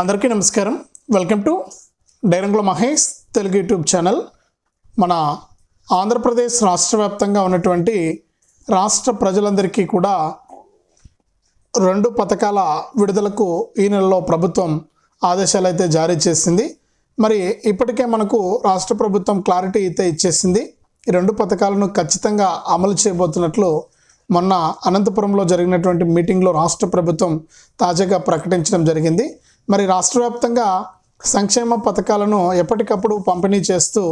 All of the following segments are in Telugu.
అందరికీ నమస్కారం. వెల్కమ్ టు డైరంగుల మహేష్ తెలుగు యూట్యూబ్ ఛానల్ మన ఆంధ్రప్రదేశ్ రాష్ట్ర వ్యాప్తంగా ఉన్నటువంటి రాష్ట్ర ప్రజలందరికీ కూడా రెండు పథకాల విడుదలకు ఈ నెలలో ప్రభుత్వం ఆదేశాలు అయితే జారీ చేసింది. మరి ఇప్పటికే మనకు రాష్ట్ర ప్రభుత్వం క్లారిటీ అయితే ఇచ్చేసింది. ఈ రెండు పథకాలను ఖచ్చితంగా అమలు చేయబోతున్నట్లు మొన్న అనంతపురంలో జరిగినటువంటి మీటింగ్లో రాష్ట్ర ప్రభుత్వం తాజాగా ప్రకటించడం జరిగింది. మరి రాష్ట్ర వ్యాప్తంగా సంక్షేమ పథకాలను ఎప్పటికప్పుడు పంపిణీ చేస్తూ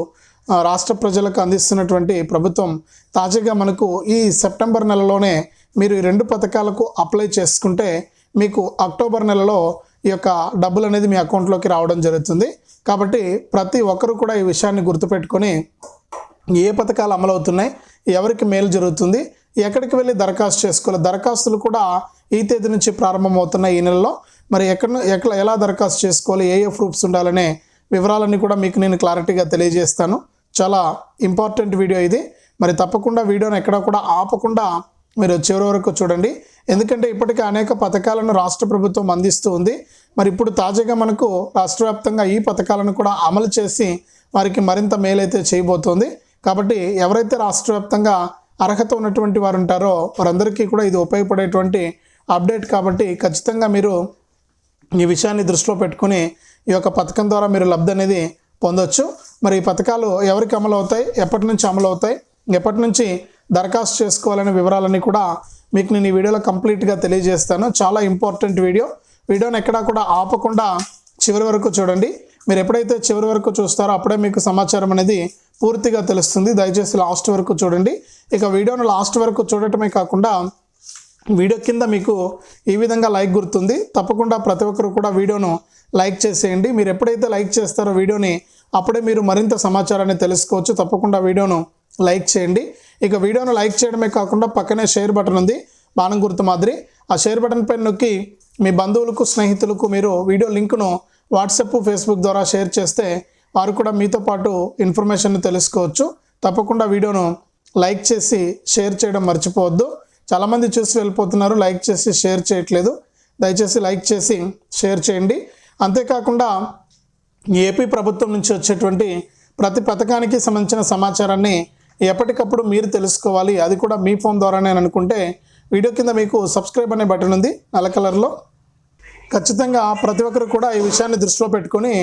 రాష్ట్ర ప్రజలకు అందిస్తున్నటువంటి ప్రభుత్వం తాజాగా మనకు ఈ సెప్టెంబర్ నెలలోనే మీరు ఈ రెండు పథకాలకు అప్లై చేసుకుంటే మీకు అక్టోబర్ నెలలో ఈ యొక్క డబ్బులు అనేది మీ అకౌంట్లోకి రావడం జరుగుతుంది. కాబట్టి ప్రతి ఒక్కరు కూడా ఈ విషయాన్ని గుర్తుపెట్టుకొని ఏ పథకాలు అమలవుతున్నాయి ఎవరికి మేలు జరుగుతుంది ఎక్కడికి వెళ్ళి దరఖాస్తు చేసుకోవాలి దరఖాస్తులు కూడా ఈ తేదీ నుంచి ప్రారంభమవుతున్నాయి ఈ నెలలో. మరి ఎక్కడ ఎక్కడ ఎలా దరఖాస్తు చేసుకోవాలి ఏ ఏ ప్రూఫ్స్ ఉండాలనే వివరాలన్నీ కూడా మీకు నేను క్లారిటీగా తెలియజేస్తాను. చాలా ఇంపార్టెంట్ వీడియో ఇది. మరి తప్పకుండా వీడియోని ఎక్కడ కూడా ఆపకుండా మీరు చివరి వరకు చూడండి. ఎందుకంటే ఇప్పటికే అనేక పథకాలను రాష్ట్ర ప్రభుత్వం అందిస్తూ ఉంది. మరి ఇప్పుడు తాజాగా మనకు రాష్ట్ర వ్యాప్తంగా ఈ పథకాలను కూడా అమలు చేసి వారికి మరింత మేలైతే చేయబోతోంది. కాబట్టి ఎవరైతే రాష్ట్ర వ్యాప్తంగా అర్హత ఉన్నటువంటి వారు ఉంటారో వారందరికీ కూడా ఇది ఉపయోగపడేటువంటి అప్డేట్ కాబట్టి ఖచ్చితంగా మీరు ఈ విషయాన్ని దృష్టిలో పెట్టుకుని ఈ యొక్క పథకం ద్వారా మీరు లబ్ధి అనేది పొందొచ్చు. మరి ఈ పథకాలు ఎవరికి అమలు అవుతాయి? ఎప్పటి నుంచి అమలు అవుతాయి? ఎప్పటి నుంచి దరఖాస్తు చేసుకోవాలనే వివరాలన్నీ కూడా మీకు నేను ఈ వీడియోలో కంప్లీట్గా తెలియజేస్తాను. చాలా ఇంపార్టెంట్ వీడియో. వీడియోని ఎక్కడా కూడా ఆపకుండా చివరి వరకు చూడండి. మీరు ఎప్పుడైతే చివరి వరకు చూస్తారో అప్పుడే మీకు సమాచారం అనేది పూర్తిగా తెలుస్తుంది. దయచేసి లాస్ట్ వరకు చూడండి. ఇక వీడియోను లాస్ట్ వరకు చూడటమే కాకుండా వీడియో కింద మీకు ఈ విధంగా లైక్ గుర్తుంది. తప్పకుండా ప్రతి ఒక్కరు కూడా వీడియోను లైక్ చేసేయండి. మీరు ఎప్పుడైతే లైక్ చేస్తారో వీడియోని అప్పుడే మీరు మరింత సమాచారాన్ని తెలుసుకోవచ్చు. తప్పకుండా వీడియోను లైక్ చేయండి. ఇక వీడియోను లైక్ చేయడమే కాకుండా పక్కనే షేర్ బటన్ ఉంది. బాణం గుర్తు మాదిరి. ఆ షేర్ బటన్ పైన నొక్కి మీ బంధువులకు స్నేహితులకు మీరు వీడియో లింకును వాట్సాప్ ఫేస్బుక్ ద్వారా షేర్ చేస్తే వారు కూడా మీతో పాటు ఇన్ఫర్మేషన్ తెలుసుకోవచ్చు. తప్పకుండా వీడియోను లైక్ చేసి షేర్ చేయడం మర్చిపోవద్దు. చాలామంది చూసి వెళ్ళిపోతున్నారు లైక్ చేసి షేర్ చేయట్లేదు. దయచేసి లైక్ చేసి షేర్ చేయండి. అంతేకాకుండా ఏపీ ప్రభుత్వం నుంచి వచ్చేటువంటి ప్రతి పథకానికి సంబంధించిన సమాచారాన్ని ఎప్పటికప్పుడు మీరు తెలుసుకోవాలి. అది కూడా మీ ఫోన్ ద్వారానే అనుకుంటే వీడియో కింద మీకు సబ్స్క్రైబ్ అనే బటన్ ఉంది నల్ల కలర్లో. ఖచ్చితంగా ప్రతి ఒక్కరు కూడా ఈ విషయాన్ని దృష్టిలో పెట్టుకొని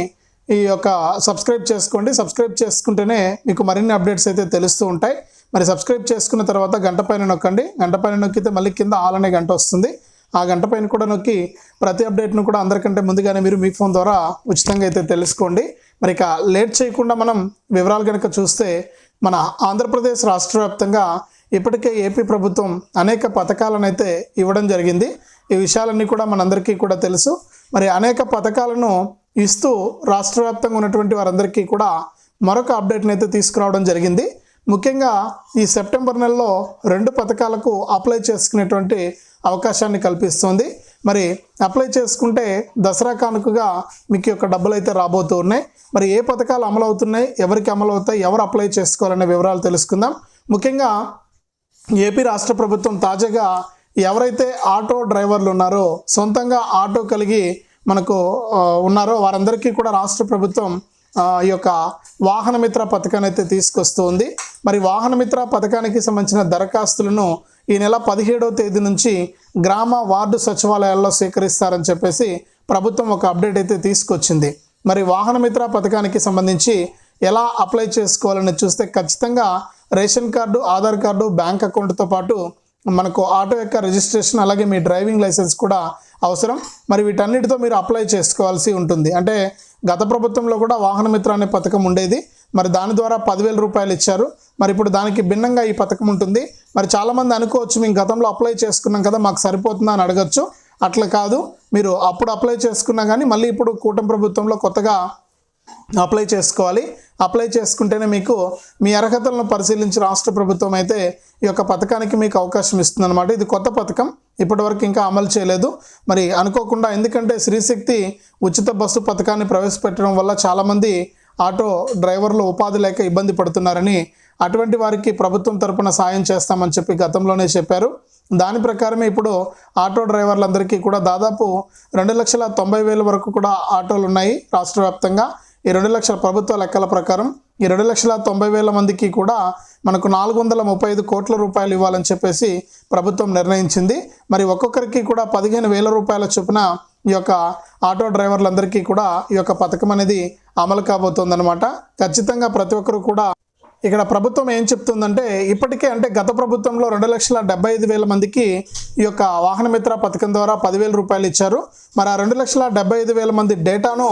ఈ యొక్క సబ్స్క్రైబ్ చేసుకోండి. సబ్స్క్రైబ్ చేసుకుంటేనే మీకు మరిన్ని అప్డేట్స్ అయితే తెలుస్తూ ఉంటాయి. మరి సబ్స్క్రైబ్ చేసుకున్న తర్వాత గంట పైన నొక్కండి. గంట పైన నొక్కితే మళ్ళీ కింద ఆల్ అనే గంట వస్తుంది. ఆ గంట పైన కూడా నొక్కి ప్రతి అప్డేట్ను కూడా అందరికంటే ముందుగానే మీరు మీ ఫోన్ ద్వారా ఉచితంగా అయితే తెలుసుకోండి. మరి ఇక లేట్ చేయకుండా మనం వివరాలు కనుక చూస్తే మన ఆంధ్రప్రదేశ్ రాష్ట్ర వ్యాప్తంగా ఇప్పటికే ఏపీ ప్రభుత్వం అనేక పథకాలను అయితే ఇవ్వడం జరిగింది. ఈ విషయాలన్నీ కూడా మనందరికీ కూడా తెలుసు. మరి అనేక పథకాలను ఇస్తూ రాష్ట్ర వ్యాప్తంగా ఉన్నటువంటి వారందరికీ కూడా మరొక అప్డేట్ని అయితే తీసుకురావడం జరిగింది. ముఖ్యంగా ఈ సెప్టెంబర్ నెలలో రెండు పథకాలకు అప్లై చేసుకునేటువంటి అవకాశాన్ని కల్పిస్తుంది. మరి అప్లై చేసుకుంటే దసరా కానుకగా మీకు యొక్క డబ్బులు అయితే రాబోతూ ఉన్నాయి. మరి ఏ పథకాలు అమలు అవుతున్నాయి ఎవరికి అమలు అవుతాయి ఎవరు అప్లై చేసుకోవాలనే వివరాలు తెలుసుకుందాం. ముఖ్యంగా ఏపీ రాష్ట్ర ప్రభుత్వం తాజాగా ఎవరైతే ఆటో డ్రైవర్లు ఉన్నారో సొంతంగా ఆటో కలిగి మనకు ఉన్నారో వారందరికీ కూడా రాష్ట్ర ప్రభుత్వం ఈ యొక్క వాహనమిత్ర పథకాన్ని అయితే తీసుకొస్తుంది. మరి వాహనమిత్ర పథకానికి సంబంధించిన దరఖాస్తులను ఈ నెల పదిహేడవ తేదీ నుంచి గ్రామ వార్డు సచివాలయాల్లో స్వీకరిస్తారని చెప్పేసి ప్రభుత్వం ఒక అప్డేట్ అయితే తీసుకొచ్చింది. మరి వాహనమిత్ర పథకానికి సంబంధించి ఎలా అప్లై చేసుకోవాలని చూస్తే ఖచ్చితంగా ration card Aadhaar card bank అకౌంట్తో పాటు మనకు ఆటో యొక్క రిజిస్ట్రేషన్ అలాగే మీ డ్రైవింగ్ లైసెన్స్ కూడా అవసరం. మరి వీటన్నిటితో మీరు అప్లై చేసుకోవాల్సి ఉంటుంది. అంటే గత ప్రభుత్వంలో కూడా వాహన మిత్ర అనే పథకం ఉండేది. మరి దాని ద్వారా పదివేల రూపాయలు ఇచ్చారు. మరి ఇప్పుడు దానికి భిన్నంగా ఈ పథకం ఉంటుంది. మరి చాలామంది అనుకోవచ్చు మేము గతంలో అప్లై చేసుకున్నాం కదా మాకు సరిపోతుందా అని అడగచ్చు. అట్లా కాదు. మీరు అప్పుడు అప్లై చేసుకున్నా కానీ మళ్ళీ ఇప్పుడు కూటమి ప్రభుత్వంలో కొత్తగా అప్లై చేసుకోవాలి. అప్లై చేసుకుంటేనే మీకు మీ అర్హతలను పరిశీలించి రాష్ట్ర ప్రభుత్వం అయితే ఈ యొక్క పథకానికి మీకు అవకాశం ఇస్తుందన్నమాట. ఇది కొత్త పథకం. ఇప్పటివరకు ఇంకా అమలు చేయలేదు. మరి అనుకోకుండా ఎందుకంటే శ్రీశక్తి ఉచిత బస్సు పథకాన్ని ప్రవేశపెట్టడం వల్ల చాలామంది ఆటో డ్రైవర్లు ఉపాధి లేక ఇబ్బంది పడుతున్నారని అటువంటి వారికి ప్రభుత్వం తరపున సాయం చేస్తామని చెప్పి గతంలోనే చెప్పారు. దాని ప్రకారమే ఇప్పుడు ఆటో డ్రైవర్లందరికీ కూడా దాదాపు రెండు లక్షల తొంభై వేల వరకు కూడా ఆటోలు ఉన్నాయి రాష్ట్ర వ్యాప్తంగా. ఈ రెండు లక్షల ప్రభుత్వ లెక్కల ప్రకారం ఈ రెండు లక్షల తొంభై వేల మందికి కూడా మనకు నాలుగు వందల ముప్పై ఐదు కోట్ల రూపాయలు ఇవ్వాలని చెప్పేసి ప్రభుత్వం నిర్ణయించింది. మరి ఒక్కొక్కరికి కూడా పదిహేను వేల రూపాయల చొప్పున ఈ యొక్క ఆటో డ్రైవర్లందరికీ కూడా ఈ యొక్క పథకం అనేది అమలు కాబోతోందనమాట ఖచ్చితంగా ప్రతి ఒక్కరు కూడా ఇక్కడ ప్రభుత్వం ఏం చెప్తుందంటే ఇప్పటికే అంటే గత ప్రభుత్వంలో రెండు లక్షల డెబ్బై ఐదు వేల మందికి ఈ యొక్క వాహన మిత్ర పథకం ద్వారా పదివేల రూపాయలు ఇచ్చారు. మరి ఆ రెండు లక్షల డెబ్బై ఐదు వేల మంది డేటాను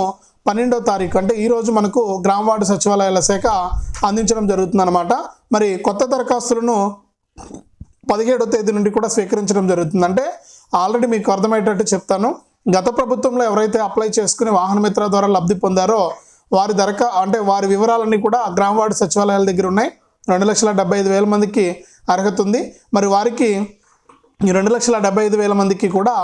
పన్నెండో తారీఖు అంటే ఈరోజు మనకు గ్రామ వార్డు సచివాలయాల శాఖ అందించడం జరుగుతుందన్నమాట. మరి కొత్త దరఖాస్తులను పదిహేడో తేదీ నుండి కూడా స్వీకరించడం జరుగుతుంది. అంటే ఆల్రెడీ మీకు అర్థమయ్యేటట్టు చెప్తాను. గత ప్రభుత్వంలో ఎవరైతే అప్లై చేసుకుని వాహనమిత్ర ద్వారా లబ్ధి పొందారో వారి దరఖా అంటే వారి వివరాలన్నీ కూడా గ్రామ వార్డు సచివాలయాల దగ్గర ఉన్నాయి. రెండు లక్షల డెబ్బై ఐదు వేల మందికి అర్హత ఉంది. మరి వారికి రెండు లక్షల డెబ్బై ఐదు వేల మందికి కూడా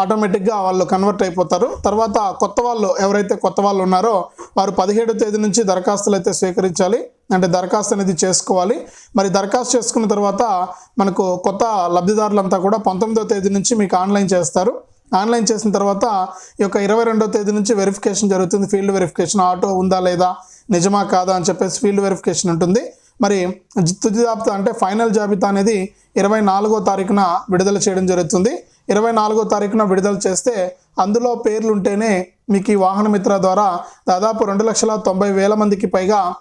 ఆటోమేటిక్గా వాళ్ళు కన్వర్ట్ అయిపోతారు. తర్వాత కొత్త వాళ్ళు ఎవరైతే కొత్త వాళ్ళు ఉన్నారో వారు పదిహేడు తేదీ నుంచి దరఖాస్తులు అయితే స్వీకరించాలి. అంటే దరఖాస్తు అనేది చేసుకోవాలి. మరి దరఖాస్తు చేసుకున్న తర్వాత మనకు కొత్త లబ్ధిదారులంతా కూడా పంతొమ్మిదో తేదీ నుంచి మీకు ఆన్లైన్ చేస్తారు. ఆన్లైన్ చేసిన తర్వాత ఈ యొక్క ఇరవై రెండో తేదీ నుంచి వెరిఫికేషన్ జరుగుతుంది. ఫీల్డ్ వెరిఫికేషన్ ఆటో ఉందా లేదా నిజమా కాదా అని చెప్పేసి ఫీల్డ్ వెరిఫికేషన్ ఉంటుంది. మరి తుది జాబితా అంటే ఫైనల్ జాబితా అనేది ఇరవై నాలుగో తారీఖున విడుదల చేయడం జరుగుతుంది. ఇరవై నాలుగో తారీఖున విడుదల చేస్తే అందులో పేర్లు ఉంటేనే మీకు ఈ వాహన మిత్ర ద్వారా దాదాపు రెండు లక్షల తొంభై వేల మందికి పైగా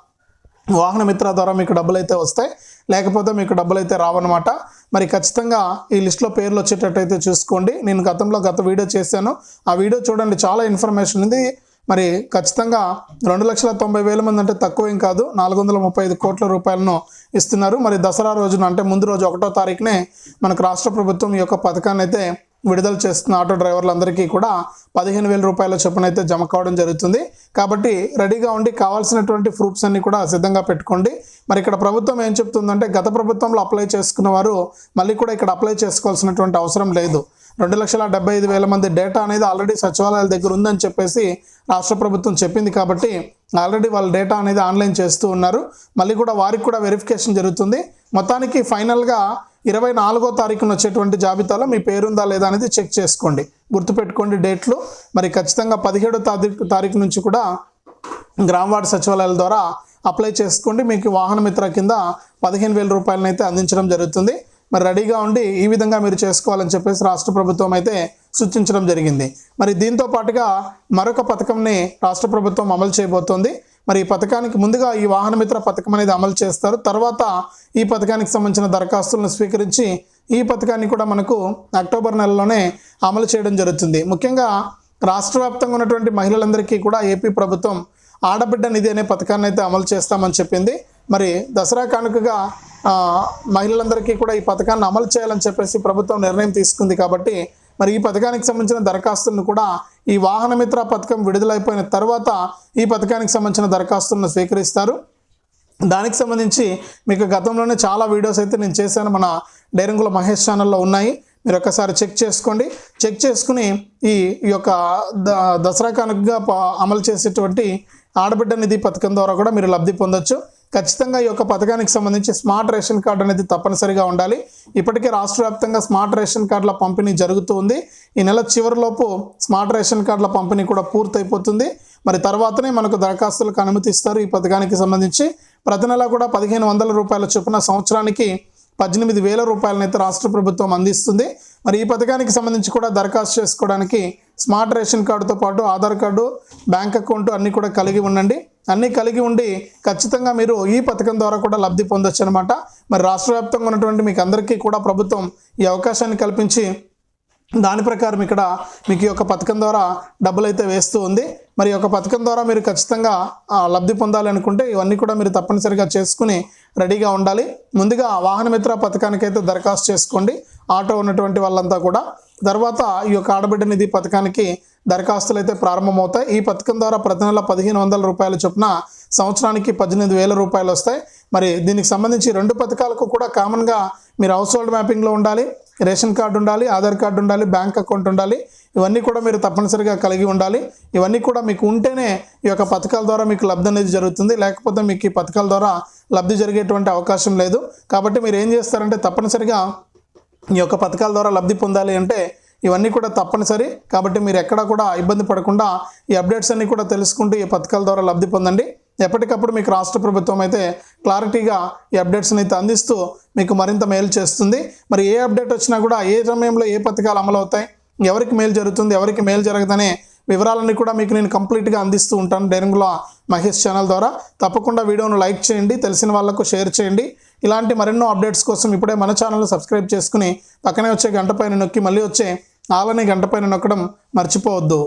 వాహన మిత్ర ద్వారా మీకు డబ్బులు అయితే వస్తాయి. లేకపోతే మీకు డబ్బులు అయితే రావన్నమాట. మరి ఖచ్చితంగా ఈ లిస్ట్లో పేర్లు వచ్చేటట్టయితే చూసుకోండి. నేను గతంలో గత వీడియో చేశాను. ఆ వీడియో చూడండి. చాలా ఇన్ఫర్మేషన్ ఉంది. మరి ఖచ్చితంగా రెండు లక్షల తొంభై వేల మంది అంటే తక్కువ ఏం కాదు నాలుగు వందల ముప్పై ఐదు కోట్ల రూపాయలను ఇస్తున్నారు. మరి దసరా రోజున అంటే ముందు రోజు ఒకటో తారీఖునే మనకు రాష్ట్ర ప్రభుత్వం ఈ యొక్క పథకాన్ని అయితే విడుదల చేస్తున్న ఆటో డ్రైవర్లందరికీ కూడా పదిహేను వేల రూపాయల చొప్పున అయితే జమ కావడం జరుగుతుంది. కాబట్టి రెడీగా ఉండి కావాల్సినటువంటి ప్రూఫ్స్ అన్ని కూడా సిద్ధంగా పెట్టుకోండి. మరి ఇక్కడ ప్రభుత్వం ఏం చెప్తుందంటే గత ప్రభుత్వంలో అప్లై చేసుకున్న వారు మళ్ళీ కూడా ఇక్కడ అప్లై చేసుకోవాల్సినటువంటి అవసరం లేదు. రెండు లక్షల డెబ్బై ఐదు వేల మంది డేటా అనేది ఆల్రెడీ సచివాలయాల దగ్గర ఉందని చెప్పేసి రాష్ట్ర ప్రభుత్వం చెప్పింది కాబట్టి ఆల్రెడీ వాళ్ళ డేటా అనేది ఆన్లైన్ చేస్తూ ఉన్నారు. మళ్ళీ కూడా వారికి కూడా వెరిఫికేషన్ జరుగుతుంది. మొత్తానికి ఫైనల్గా ఇరవై నాలుగో తారీఖున వచ్చేటువంటి జాబితాలో మీ పేరుందా లేదా అనేది చెక్ చేసుకోండి. గుర్తుపెట్టుకోండి డేట్లు. మరి ఖచ్చితంగా పదిహేడో తారీఖు తారీఖు నుంచి కూడా గ్రామ వార్డు సచివాలయాల ద్వారా అప్లై చేసుకోండి. మీకు వాహన మిత్ర కింద పదిహేను వేల రూపాయలనైతే అందించడం జరుగుతుంది. మరి రెడీగా ఉండి ఈ విధంగా మీరు చేసుకోవాలని చెప్పేసి రాష్ట్ర ప్రభుత్వం అయితే సూచించడం జరిగింది. మరి దీంతో పాటుగా మరొక పథకంని రాష్ట్ర ప్రభుత్వం అమలు చేయబోతోంది. మరి ఈ పథకానికి ముందుగా ఈ వాహనమిత్ర పథకం అనేది అమలు చేస్తారు. తర్వాత ఈ పథకానికి సంబంధించిన దరఖాస్తులను స్వీకరించి ఈ పథకాన్ని కూడా మనకు అక్టోబర్ నెలలోనే అమలు చేయడం జరుగుతుంది. ముఖ్యంగా రాష్ట్ర వ్యాప్తంగా ఉన్నటువంటి మహిళలందరికీ కూడా ఏపీ ప్రభుత్వం ఆడబిడ్డ నిధి అనే పథకాన్ని అయితే అమలు చేస్తామని చెప్పింది. మరి దసరా కానుకగా మహిళలందరికీ కూడా ఈ పథకాన్ని అమలు చేయాలని చెప్పేసి ప్రభుత్వం నిర్ణయం తీసుకుంది కాబట్టి మరి ఈ పథకానికి సంబంధించిన దరఖాస్తులను కూడా ఈ వాహన మిత్ర పథకం విడుదలైపోయిన తర్వాత ఈ పథకానికి సంబంధించిన దరఖాస్తులను స్వీకరిస్తారు. దానికి సంబంధించి మీకు గతంలోనే చాలా వీడియోస్ అయితే నేను చేశాను. మన డైరంగుల మహేష్ ఛానల్లో ఉన్నాయి. మీరు ఒకసారి చెక్ చేసుకోండి. చెక్ చేసుకుని ఈ ఈ యొక్క ద దసరా కానుకగా ప- అమలు చేసేటువంటి ఆడబిడ్డ నిధి పథకం ద్వారా కూడా మీరు లబ్ధి పొందొచ్చు. ఖచ్చితంగా ఈ యొక్క పథకానికి సంబంధించి స్మార్ట్ రేషన్ కార్డు అనేది తప్పనిసరిగా ఉండాలి. ఇప్పటికే రాష్ట్ర వ్యాప్తంగా స్మార్ట్ రేషన్ కార్డుల పంపిణీ జరుగుతూ ఉంది. ఈ నెల చివరిలోపు స్మార్ట్ రేషన్ కార్డుల పంపిణీ కూడా పూర్తయిపోతుంది. మరి తర్వాతనే మనకు దరఖాస్తులకు అనుమతిస్తారు ఈ పథకానికి సంబంధించి ప్రతి నెల కూడా పదిహేను వందల రూపాయల చొప్పున సంవత్సరానికి పద్దెనిమిది వేల రూపాయలనైతే రాష్ట్ర ప్రభుత్వం అందిస్తుంది. మరి ఈ పథకానికి సంబంధించి కూడా దరఖాస్తు చేసుకోవడానికి స్మార్ట్ రేషన్ కార్డుతో పాటు ఆధార్ కార్డు బ్యాంక్ అకౌంట్ అన్నీ కూడా కలిగి ఉండండి. అన్నీ కలిగి ఉండి ఖచ్చితంగా మీరు ఈ పథకం ద్వారా కూడా లబ్ధి పొందొచ్చు అనమాట మరి రాష్ట్ర వ్యాప్తంగా ఉన్నటువంటి మీకు అందరికీ కూడా ప్రభుత్వం ఈ అవకాశాన్ని కల్పించి దాని ప్రకారం ఇక్కడ మీకు ఈ యొక్క పథకం ద్వారా డబ్బులు అయితే వేస్తూ ఉంది. మరి ఈ యొక్క పథకం ద్వారా మీరు ఖచ్చితంగా లబ్ధి పొందాలి అనుకుంటే ఇవన్నీ కూడా మీరు తప్పనిసరిగా చేసుకుని రెడీగా ఉండాలి. ముందుగా వాహనమిత్ర పథకానికైతే దరఖాస్తు చేసుకోండి. ఆటో ఉన్నటువంటి వాళ్ళంతా కూడా తర్వాత ఈ యొక్క ఆడబిడ్డ నిధి పథకానికి దరఖాస్తులు అయితే ప్రారంభమవుతాయి. ఈ పథకం ద్వారా ప్రతి నెల పదిహేను వందల రూపాయల చొప్పున సంవత్సరానికి పద్దెనిమిది వేల రూపాయలు వస్తాయి. మరి దీనికి సంబంధించి రెండు పథకాలకు కూడా కామన్గా మీరు హౌస్ హోల్డ్ మ్యాపింగ్లో ఉండాలి రేషన్ కార్డు ఉండాలి ఆధార్ కార్డు ఉండాలి బ్యాంక్ అకౌంట్ ఉండాలి. ఇవన్నీ కూడా మీరు తప్పనిసరిగా కలిగి ఉండాలి. ఇవన్నీ కూడా మీకు ఉంటేనే ఈ యొక్క పథకాల ద్వారా మీకు లబ్ధి అనేది జరుగుతుంది. లేకపోతే మీకు ఈ పథకాల ద్వారా లబ్ధి జరిగేటువంటి అవకాశం లేదు. కాబట్టి మీరు ఏం చేస్తారంటే తప్పనిసరిగా ఈ యొక్క పథకాల ద్వారా లబ్ధి పొందాలి అంటే ఇవన్నీ కూడా తప్పనిసరి. కాబట్టి మీరు ఎక్కడా కూడా ఇబ్బంది పడకుండా ఈ అప్డేట్స్ అన్నీ కూడా తెలుసుకుంటూ ఈ పథకాల ద్వారా లబ్ధి పొందండి. ఎప్పటికప్పుడు మీకు రాష్ట్ర ప్రభుత్వం అయితే క్లారిటీగా ఈ అప్డేట్స్ని అయితే అందిస్తూ మీకు మరింత మేలు చేస్తుంది. మరి ఏ అప్డేట్ వచ్చినా కూడా ఏ సమయంలో ఏ పథకాలు అమలు అవుతాయి ఎవరికి మేలు జరుగుతుంది ఎవరికి మేలు జరగదనే వివరాలన్నీ కూడా మీకు నేను కంప్లీట్గా అందిస్తూ ఉంటాను డైరంగుల మహేష్ ఛానల్ ద్వారా. తప్పకుండా వీడియోను లైక్ చేయండి తెలిసిన వాళ్ళకు షేర్ చేయండి. ఇలాంటి మరెన్నో అప్డేట్స్ కోసం ఇప్పుడే మన ఛానల్ సబ్స్క్రైబ్ చేసుకుని పక్కనే వచ్చే గంట పైన నొక్కి మళ్ళీ వచ్చే ఆలనే గంట పైన నొక్కడం మర్చిపోవద్దు.